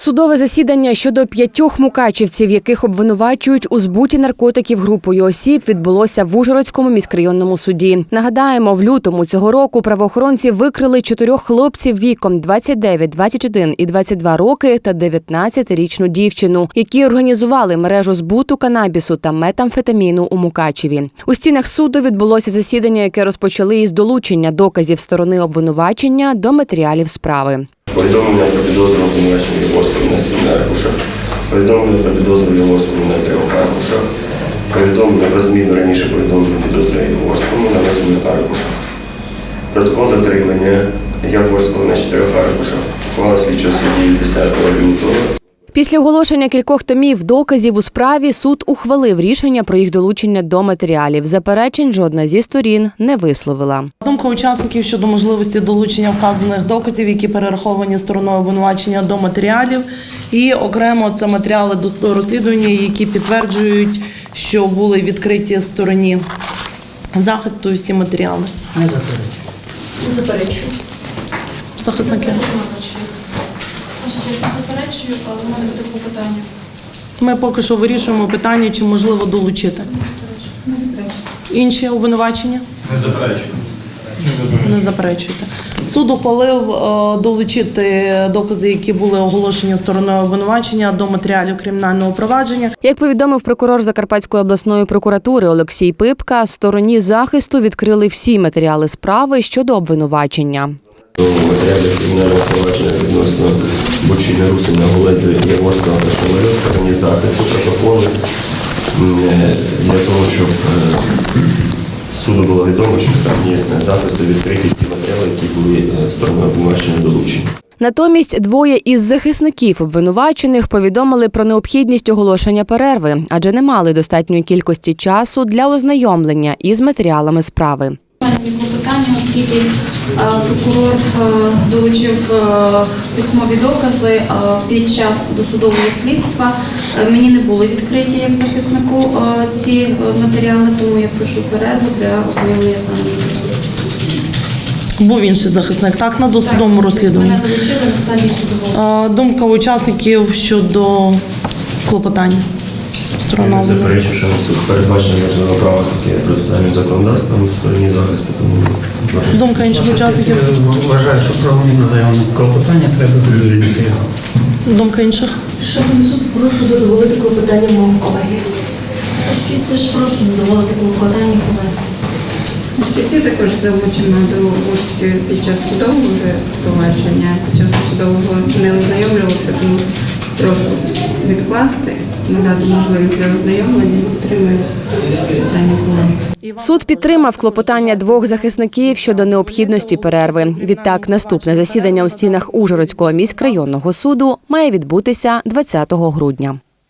Судове засідання щодо п'ятьох мукачівців, яких обвинувачують у збуті наркотиків групою осіб, відбулося в Ужгородському міськрайонному суді. Нагадаємо, в лютому цього року правоохоронці викрили чотирьох хлопців віком 29, 21 і 22 роки та 19-річну дівчину, які організували мережу збуту канабісу та метамфетаміну у Мукачеві. У стінах суду відбулося засідання, яке розпочали із долучення доказів сторони обвинувачення до матеріалів справи. Повідомлення про підозру обвинувачення Єгорського на сім аркушах, повідомлення про підозру Єгорському на трьох аркушах, повідомлення про зміну раніше повідомлення підозру Єгорському на восьми аркушах. Протокол затримання Ягорського на чотирьох аркушах. Ухвала слідчого судді 10 лютого Після оголошення кількох томів доказів у справі суд ухвалив рішення про їх долучення до матеріалів. Заперечень жодна зі сторін не висловила. Думка учасників щодо можливості долучення вказаних доказів, які перераховані стороною обвинувачення до матеріалів, і окремо це матеріали до розслідування, які підтверджують, що були відкриті стороні захисту всі матеріали. Не заперечую. Не заперечую. Захисники. Не заперечую, але в мене буде попитання. Ми поки що вирішуємо питання, чи можливо долучити. Не заперечую. Інші обвинувачення? Не заперечую. Не заперечуєте. Суд ухвалив е, долучити докази, які були оголошені стороною обвинувачення до матеріалів кримінального провадження. Як повідомив прокурор Закарпатської обласної прокуратури Олексій Пипка, стороні захисту відкрили всі матеріали справи щодо обвинувачення. До матеріалів кримінального провадження відносно Бучини Русина Голедзи Єгорського та стороні захисту протоколи е, для того, щоб е, суду було відомо, що стороні захисту відкриті ці матеріали, які були е, стороною обвинувачення долучені. Натомість двоє із захисників обвинувачених повідомили про необхідність оголошення перерви, адже не мали достатньої кількості часу для ознайомлення із матеріалами справи. Клопотання, оскільки прокурор е, долучив е, письмові докази е, під час досудового слідства, мені не були відкриті як захиснику ці матеріали, тому я прошу перерву для ознайомлення з ними. Був інший захисник, так, на досудовому розслідуванні. Мене залучили на стадії судового. Думка учасників щодо клопотання. Я Сторона не заперечую, що передбачено можливо право таке процесуальним законодавством в стороні захисту. Думка інших учасників. Вважаю, що правомірно на заявлене клопотання треба задовольнити його. Думка інших. Шановний суд, прошу задоволити клопотання мого колеги. Після ж прошу задоволити клопотання колеги. Всі також залучено до участі під час судового вже провадження, під час судового не ознайомлювалися, тому прошу відкласти, надати можливість для ознайомлення, підтримує питання колеги. Суд підтримав клопотання двох захисників щодо необхідності перерви. Відтак, наступне засідання у стінах Ужгородського міськрайонного суду має відбутися 20 грудня.